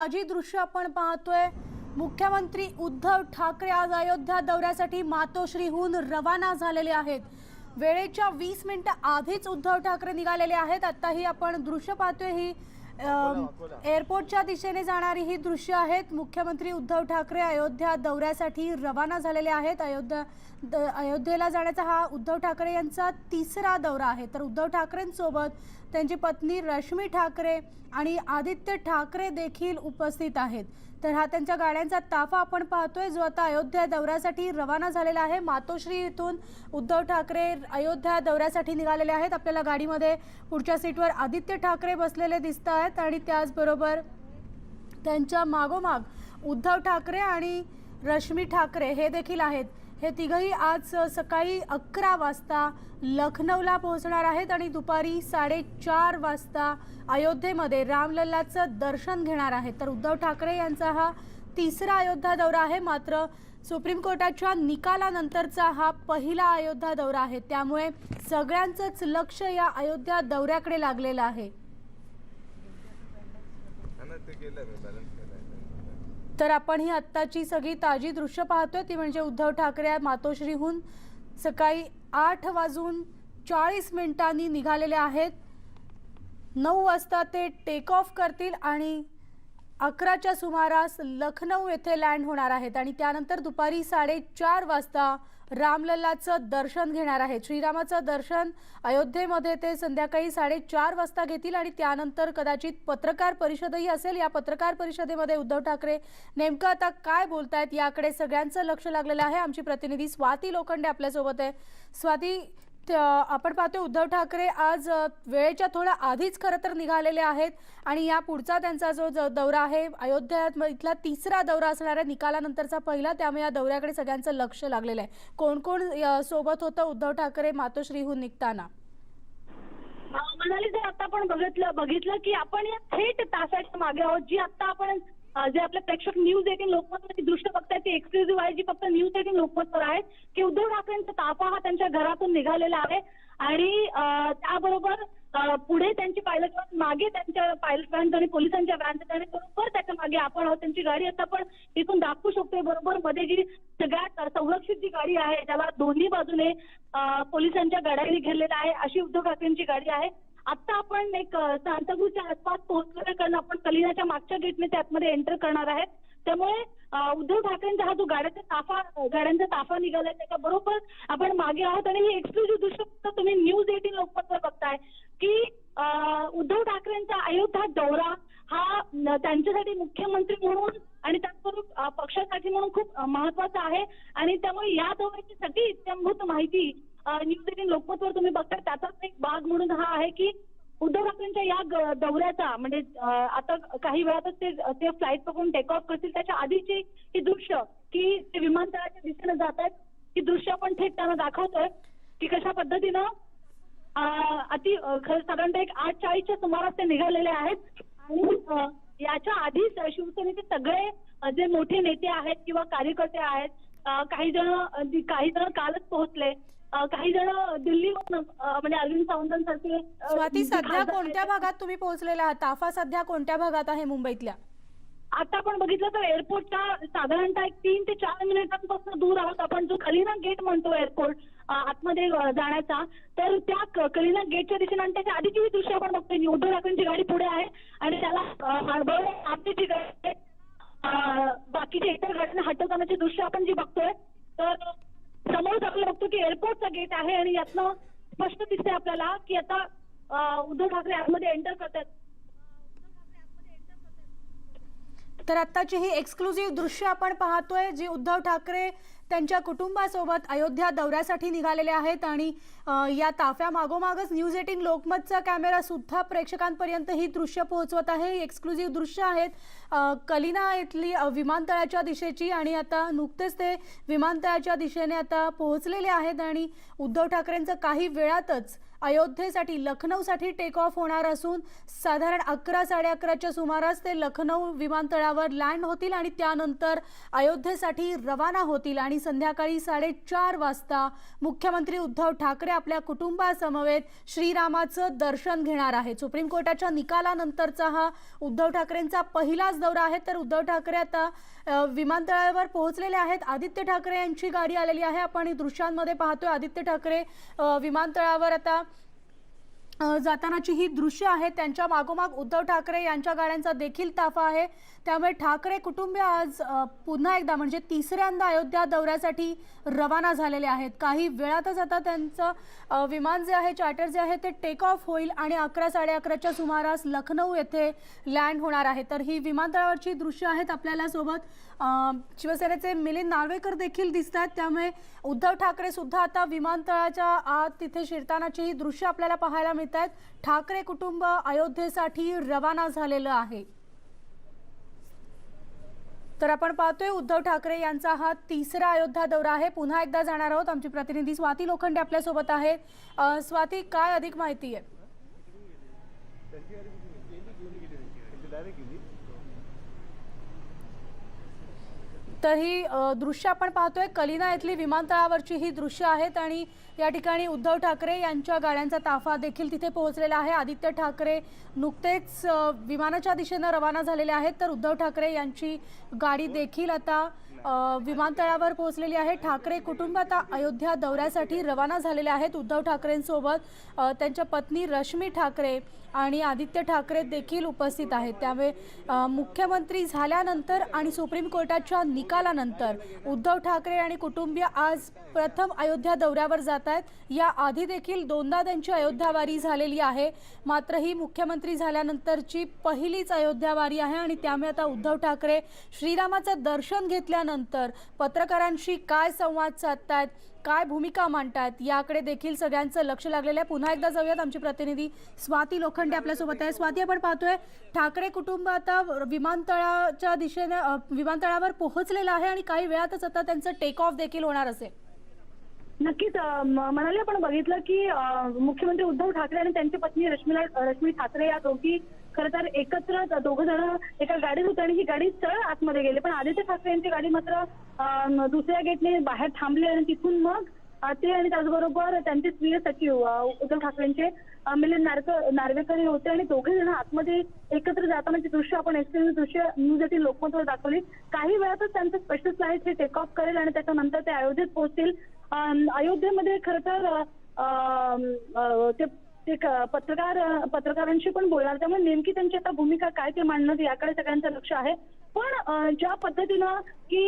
ताजी दृश्य आपण पाहतोय. मुख्यमंत्री उद्धव ठाकरे आज अयोध्या दौऱ्यासाठी मातोश्रीहून रवाना झालेले आहेत. वेळेच्या वीस मिनिटं आधीच उद्धव ठाकरे निघालेले आहेत. आत्ताही आपण दृश्य पाहतोय ही. एअरपोर्टच्या दिशेने जाणारी ही दृश्य आहेत. मुख्यमंत्री उद्धव ठाकरे अयोध्या दौऱ्यासाठी रवाना झालेले आहेत. अयोध्या द- अयोध्येला जाण्याचा हा उद्धव ठाकरे यांचा तिसरा दौरा आहे. तर उद्धव ठाकरेंसोबत त्यांची पत्नी रश्मी ठाकरे आणि आदित्य ठाकरे देखील उपस्थित आहेत. तर हा त्यांच्या गाड्यांचा ताफा आपण पाहतोय जो आता अयोध्या दौऱ्यासाठी रवाना झालेला आहे. मातोश्री इथून उद्धव ठाकरे अयोध्या दौऱ्यासाठी निघालेले आहेत. आपल्याला गाडीमध्ये पुढच्या सीटवर आदित्य ठाकरे बसलेले दिसत आहेत आणि त्याचबरोबर त्यांच्या मागोमाग उद्धव ठाकरे आणि रश्मी ठाकरे हे देखील आहेत. हे तिघही आज सकाळी अकरा वाजता लखनौला पोहोचणार आहेत आणि दुपारी साडेचार वाजता अयोध्येमध्ये रामलल्लाचं दर्शन घेणार आहेत. तर उद्धव ठाकरे यांचा हा तिसरा अयोध्या दौरा आहे. मात्र सुप्रीम कोर्टाच्या निकालानंतरचा हा पहिला अयोध्या दौरा आहे. त्यामुळे सगळ्यांचंच लक्ष या अयोध्या दौऱ्याकडे लागलेलं आहे हा ना ते केलं मी बॅलन्स केलं तर आपण ही आत्ताची सगळी ताजी दृश्य पाहतोय. ती म्हणजे उद्धव ठाकरे मातोश्रीहून सकाळी आठ वाजून चाळीस मिनिटांनी निघालेले आहेत. नऊ वाजता ते टेक ऑफ करतील आणि अकराच्या सुमारास लखनौ येथे लँड होणार आहेत. आणि त्यानंतर दुपारी साडेचार वाजता रामलल्लाचं दर्शन घेणार आहेत श्रीरामाचं दर्शन अयोध्येमध्ये ते संध्याकाळी साडेचार वाजता घेतील आणि त्यानंतर कदाचित पत्रकार परिषदही असेल. या पत्रकार परिषदेमध्ये उद्धव ठाकरे नेमकं आता काय बोलतायत याकडे सगळ्यांचं लक्ष लागलेलं आहे. आमची प्रतिनिधी स्वाती लोखंडे आपल्यासोबत आहे. स्वाती आपण पाहतोय उद्धव ठाकरे आज वेळेच्या थोडं आधीच खरं तर निघालेले आहेत आणि या पुढचा त्यांचा जो दौरा आहे अयोध्या इथला तिसरा दौरा असणार आहे निकालानंतरचा पहिला त्यामुळे या दौऱ्याकडे सगळ्यांचं लक्ष लागलेलं आहे. कोण कोण सोबत होतं उद्धव ठाकरे मातोश्रीहून निघताना? म्हणाले जर आता आपण बघितलं बघितलं की आपण या थेट तासाच्या मागे आहोत जी आता आपण जे आपले प्रेक्षक न्यूज एटीन लोकमतमध्ये दृश्य बघतायत ती एक्सक्लुझिव्ह आहे जी फक्त न्यूज एटीन लोकमतवर आहे. की उद्धव ठाकरेंचा ताफा हा त्यांच्या घरातून निघालेला आहे. आणि त्याबरोबर पुढे त्यांची पायलट व्हॅन मागे त्यांच्या पायलट व्हॅन आणि पोलिसांच्या व्हॅन आणि बरोबर त्याच्यामागे आपण आहोत त्यांची गाडी आता आपण इथून दाखवू शकतोय. बरोबर मध्ये जी सगळ्यात संरक्षित जी गाडी आहे त्याला दोन्ही बाजूने पोलिसांच्या गाड्यांनी घेरलेला आहे अशी उद्धव ठाकरेंची गाडी आहे. आता आपण एक सांताक्रूजच्या आसपास पोहोचलोय कारण आपण कलिनाच्या मागच्या गेटने त्यातमध्ये एंटर करणार आहेत. त्यामुळे उद्धव ठाकरेंचा हा जो गाड्याचा ताफा गाड्यांचा ताफा निघालाय त्याच्या बरोबर आपण मागे आहोत आणि हे एक्सक्लुझिव्ह दृश्य फक्त तुम्ही न्यूज एटीन लोकमतवर बघताय की उद्धव ठाकरेंचा अयोध्या दौरा हा त्यांच्यासाठी मुख्यमंत्री म्हणून आणि त्याचबरोबर पक्षासाठी म्हणून खूप महत्त्वाचा आहे. आणि त्यामुळे या दौऱ्याची सगळी इत्यंभूत माहिती न्यूज एटीन लोकमतवर तुम्ही बघताय त्याचाच एक भाग म्हणून हा आहे की उद्धव ठाकरेंच्या या दौऱ्याचा म्हणजे आता काही वेळातच ते ते फ्लाईट पकडून टेक ऑफ करतील त्याच्या आधीची ही दृश्य की ते विमानतळाच्या दिशेने जात आहेत ही दृश्य आपण थेट त्यांना दाखवतोय की कशा पद्धतीनं अति खरं साधारणतः एक आठ चाळीसच्या सुमारास ते निघालेले आहेत. आणि याच्या आधीच शिवसेनेचे सगळे जे मोठे नेते आहेत किंवा कार्यकर्ते आहेत काही जण काही जण कालच पोहोचले. काही जण दिल्लीहून अं, म्हणजे अरविंद सावंतांसारखे स्वाती सध्या कोणत्या. भागात तुम्ही पोहोचलेला आहात? ताफा सध्या कोणत्या भागात आहे मुंबईतल्या? आता आपण बघितलं तर एअरपोर्टच्या साधारणतः एक तीन ते चार मिनिटांपासून दूर आहोत आपण. जो कलिना गेट म्हणतो एअरपोर्ट आतमध्ये जाण्याचा तर त्या कलिना गेटच्या दिशेने आणि त्याच्या आधीची दृश्य आपण बघतोय. उद्धव ठाकरेंची गाडी पुढे आहे आणि त्याला आमची गाडी बाकीचे इतर गाड्यांना हटवतानाचे दृश्य आपण जी बघतोय तर समोर आपण बघतो की एअरपोर्टचा गेट आहे आणि यातनं स्पष्ट दिसते आपल्याला की आता उद्धव ठाकरे आतमध्ये एंटर करतात तर आत्ताची ही एक्सक्लुझिव्ह दृश्य आपण पाहतोय जी उद्धव ठाकरे त्यांच्या कुटुंबासोबत अयोध्या दौऱ्यासाठी निघालेले आहेत आणि या ताफ्या मागोमागच न्यूज एटीन लोकमतचा कॅमेरा सुद्धा प्रेक्षकांपर्यंत ही दृश्य पोहोचवत आहे. एक्सक्लुझिव्ह दृश्य आहेत कलिना इथली विमानतळाच्या दिशेची आणि आता नुकतेच ते विमानतळाच्या दिशेने आता पोहोचलेले आहेत आणि उद्धव ठाकरेंचं काही वेळातच अयोध्येसाठी लखनौसाठी टेक ऑफ होणार असून साधारण अकरा साडे अकराच्या सुमारास ते लखनौ विमानतळावर लँड होतील आणि त्यानंतर अयोध्येसाठी रवाना होतील आणि संध्याकाळी साडेचार वाजता मुख्यमंत्री उद्धव ठाकरे आपल्या कुटुंबासमवेत श्रीरामाचं दर्शन घेणार आहेत. सुप्रीम कोर्टाच्या निकालानंतरचा हा उद्धव ठाकरेंचा पहिलाच दौरा आहे. तर उद्धव ठाकरे आता विमानतळावर पोहोचलेले आहेत. आदित्य ठाकरे यांची गाडी आलेली आहे. आपण ही दृश्यांमध्ये पाहतोय. आदित्य ठाकरे विमानतळावर आता जातानाची ही दृश्य आहेत त्यांच्या मागोमाग उद्धव ठाकरे यांच्या गाड्यांचा देखील ताफा आहे. त्यामुळे ठाकरे कुटुंबीय आज पुन्हा एकदा म्हणजे तिसऱ्यांदा अयोध्या दौऱ्यासाठी रवाना झालेले आहेत. काही वेळातच आता त्यांचं विमान जे आहे चार्टर जे आहे ते टेक ऑफ होईल आणि अकरा साडे अकराच्या सुमारास लखनौ येथे लँड होणार आहे. तर ही विमानतळावरची दृश्य आहेत आपल्याला सोबत. शिवसेनेचे मिलिंद नार्वेकर देखील दिसत आहेत. त्यामुळे उद्धव ठाकरे सुद्धा आता विमानतळाच्या आत तिथे शिरतानाची ही दृश्य आपल्याला पाहायला मिळत आहेत. ठाकरे कुटुंब अयोध्येसाठी रवाना झालेलं आहे. तर आपण पाहतोय उद्धव ठाकरे यांचा हा तिसरा अयोध्या दौरा आहे. पुन्हा एकदा जाणार आहोत. आमची प्रतिनिधी स्वाती लोखंडे आपल्यासोबत आहेत. स्वाती काय अधिक माहिती आहे? तर ही दृश्य आपण पाहतोय. कलिना येथली विमानतळावरची ही दृश्य आहेत आणि या ठिकाणी उद्धव ठाकरे यांच्या गाड्यांचा ताफा देखील तिथे पोहोचलेला आहे. आदित्य ठाकरे नुकतेच विमानाच्या दिशेनं रवाना झालेले आहेत. तर उद्धव ठाकरे यांची गाडी देखील आता विमानतळावर पोहोचलेली आहे. ठाकरे कुटुंब आता अयोध्या दौऱ्यासाठी रवाना झालेले आहेत. उद्धव ठाकरेंसोबत त्यांच्या पत्नी रश्मी ठाकरे आणि आदित्य ठाकरे देखील उपस्थित आहेत. त्यामुळे मुख्यमंत्री झाल्यानंतर आणि सुप्रीम कोर्टाच्या निकालानंतर उद्धव ठाकरे आणि कुटुंबीय आज प्रथम अयोध्या दौऱ्यावर जात आहेत. या आधी देखील दोनदा त्यांची अयोध्यावारी झालेली आहे. मात्र ही मुख्यमंत्री झाल्यानंतरची पहिलीच अयोध्यावारी आहे आणि त्यामुळे आता उद्धव ठाकरे श्रीरामाचं दर्शन घेतल्यानंतर पत्रकारांशी काय संवाद साधतायत काय भूमिका मांडतायत याकडे देखील सगळ्यांचं लक्ष लागलेलं आहे. पुन्हा एकदा जाऊयात आमची प्रतिनिधी स्वाती लोखंडे आपल्यासोबत आहे स्वाती आपण पाहतोय ठाकरे कुटुंब आता विमानतळाच्या दिशेने विमानतळावर पोहोचलेलं आहे आणि काही वेळातच आता त्यांचं टेक ऑफ देखील होणार असेल. नक्कीच म्हणाले आपण बघितलं की मुख्यमंत्री उद्धव ठाकरे आणि त्यांची पत्नी रश्मीला रश्मी ठाकरे या दोघी खरं तर एकत्र दोघ जण एका गाडीत होते आणि ही गाडी सरळ आतमध्ये गेली. पण आदित्य ठाकरे यांची गाडी मात्र दुसऱ्या गेटने बाहेर थांबली आणि तिथून मग ते आणि त्याचबरोबर त्यांचे स्वीय सचिव उद्धव ठाकरेंचे मिलिंद नारकर नार्वेकर हे होते आणि दोघे जण आतमध्ये एकत्र जातानाची दृश्य आपण एक्सप्रेस दृश्य न्यूज येथील लोकमतवर दाखवली काही वेळातच त्यांचं स्पेशल फ्लाईट हे टेक ऑफ करेल आणि त्याच्यानंतर ते अयोध्येत पोहोचतील. अयोध्येमध्ये खरं तर ते ते पत्रकार पत्रकारांशी पण बोलणार. त्यामुळे नेमकी त्यांची आता भूमिका काय ते मांडणं याकडे सगळ्यांचं लक्ष आहे. पण ज्या पद्धतीनं की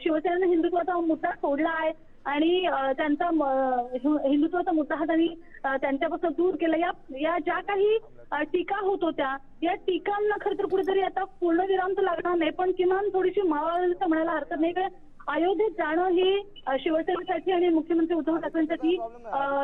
शिवसेनेनं हिंदुत्वाचा मुद्दा सोडला आहे आणि त्यांचा हिंदुत्वाचा मुद्दा हा त्यांनी त्यांच्यापासून दूर केला या या ज्या काही टीका होत होत्या या टीकांना खरं तर कुठेतरी आता पूर्णविराम तर लागणार नाही पण किमान थोडीशी मावळ म्हणायला हरकत नाही. कारण अयोध्येत जाणं ही शिवसेनेसाठी आणि मुख्यमंत्री उद्धव ठाकरेंसाठी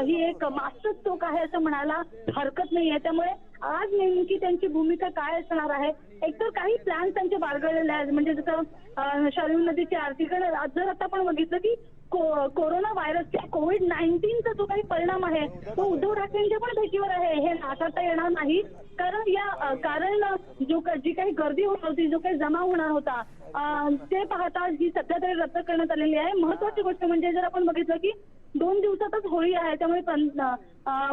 ही एक मास्टर स्ट्रोक आहे असं म्हणायला हरकत नाहीये. त्यामुळे आज नेमकी त्यांची भूमिका काय असणार आहे? एकतर काही प्लॅन त्यांचे बाळगळलेले आहेत. म्हणजे जसं अं, नदीची आरती कारण आज जर आता आपण बघितलं की को- कोरोना व्हायरसच्या कोविड नाईन्टीनचा जो काही परिणाम आहे तो उद्धव ठाकरेंच्या पण भेटीवर आहे. हे नाकारता येणार नाही. कारण या कारण जो का- जी काही गर्दी होणार होती जो काही जमा होणार होता ते पाहता जी सध्या तरी रद्द करण्यात आलेली आहे. महत्वाची गोष्ट म्हणजे जर आपण बघितलं की दोन दिवसातच होळी आहे. त्यामुळे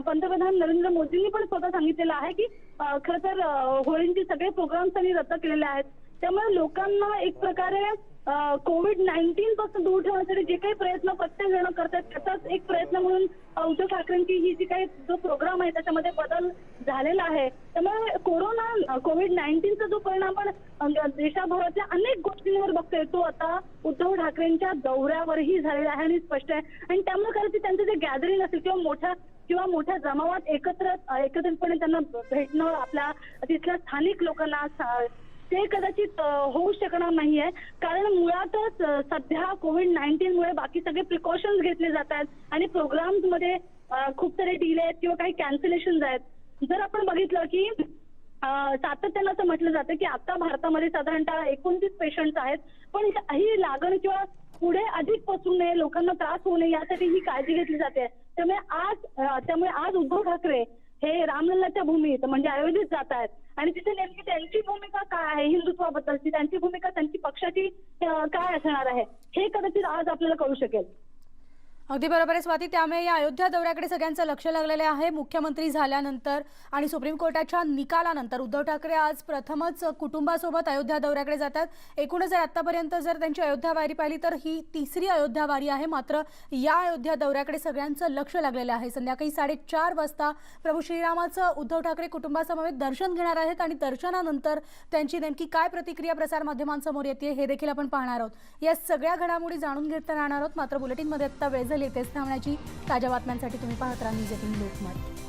पंतप्रधान नरेंद्र मोदींनी पण स्वतः सांगितलेलं आहे की खर तर होळींचे सगळे प्रोग्राम्स त्यांनी रद्द केलेले आहेत. त्यामुळे लोकांना एक प्रकारे कोविड नाईन्टीन पासून दूर ठेवण्यासाठी जे काही प्रयत्न प्रत्येक जण करतात त्याचाच एक प्रयत्न म्हणून उद्धव ठाकरेंची ही जी काही जो प्रोग्राम आहे त्याच्यामध्ये बदल झालेला आहे. त्यामुळे कोरोना कोविड नाईन्टीनचा जो परिणाम आपण देशाभरातल्या अनेक गोष्टींवर बघतोय तो आता उद्धव ठाकरेंच्या दौऱ्यावरही झालेला आहे आणि स्पष्ट आहे. आणि त्यामुळे खरं ते त्यांचं जे गॅदरिंग असेल किंवा मोठ्या किंवा मोठ्या जमावात एकत्र एकत्रितपणे त्यांना भेटणं आपल्या तिथल्या स्थानिक लोकांना सा- ते कदाचित होऊ शकणार नाहीये. कारण मुळातच सध्या कोविड नाईन्टीन मुळे बाकी सगळे प्रिकॉशन्स घेतले जात आहेत. आणि प्रोग्राम्समध्ये खूप सारे डिले आहेत किंवा काही कॅन्सलेशन आहेत. जर आपण बघितलं की सातत्यानं असं म्हटलं जातं की आता भारतामध्ये साधारणतः एकोणतीस पेशंट आहेत पण ही- लागण किंवा पुढे अधिक पसरू नये लोकांना त्रास होऊ नये यासाठी ही काळजी घेतली जाते. त्यामुळे आज त्यामुळे आज उद्धव ठाकरे हे रामलल्लाच्या भूमीत म्हणजे अयोध्येत जात आहेत. आणि तिथे नेमकी त्यांची भूमिका काय आहे हिंदुत्वाबद्दलची? त्यांची भूमिका त्यांची पक्षाची काय असणार आहे? हे कदाचित आज आपल्याला कळू शकेल. अगदी बरोबर आहे स्वाती. त्यामुळे या अयोध्या दौऱ्याकडे सगळ्यांचं लक्ष लागलेलं आहे. मुख्यमंत्री झाल्यानंतर आणि सुप्रीम कोर्टाच्या निकालानंतर उद्धव ठाकरे आज प्रथमच कुटुंबासोबत अयोध्या दौऱ्याकडे जातात. एकूणच जर आतापर्यंत जर त्यांची अयोध्या वारी पाहिली तर ही तिसरी अयोध्या वारी आहे. मात्र या अयोध्या दौऱ्याकडे सगळ्यांचं लक्ष लागलेलं आहे. संध्याकाळी साडेचार वाजता प्रभू श्रीरामाचं उद्धव ठाकरे कुटुंबासमवेत दर्शन घेणार आहेत आणि दर्शनानंतर त्यांची नेमकी काय प्रतिक्रिया प्रसारमाध्यमांसमोर येते हे देखील आपण पाहणार आहोत. या सगळ्या घडामोडी जाणून घेत राहणार आहोत. मात्र बुलेटिनमध्ये आत्ता वेळ लेटेस्ट थांबण्याची ताज्या बातम्यांसाठी तुम्ही पाहत राहा न्यूज एटीन लोकमत.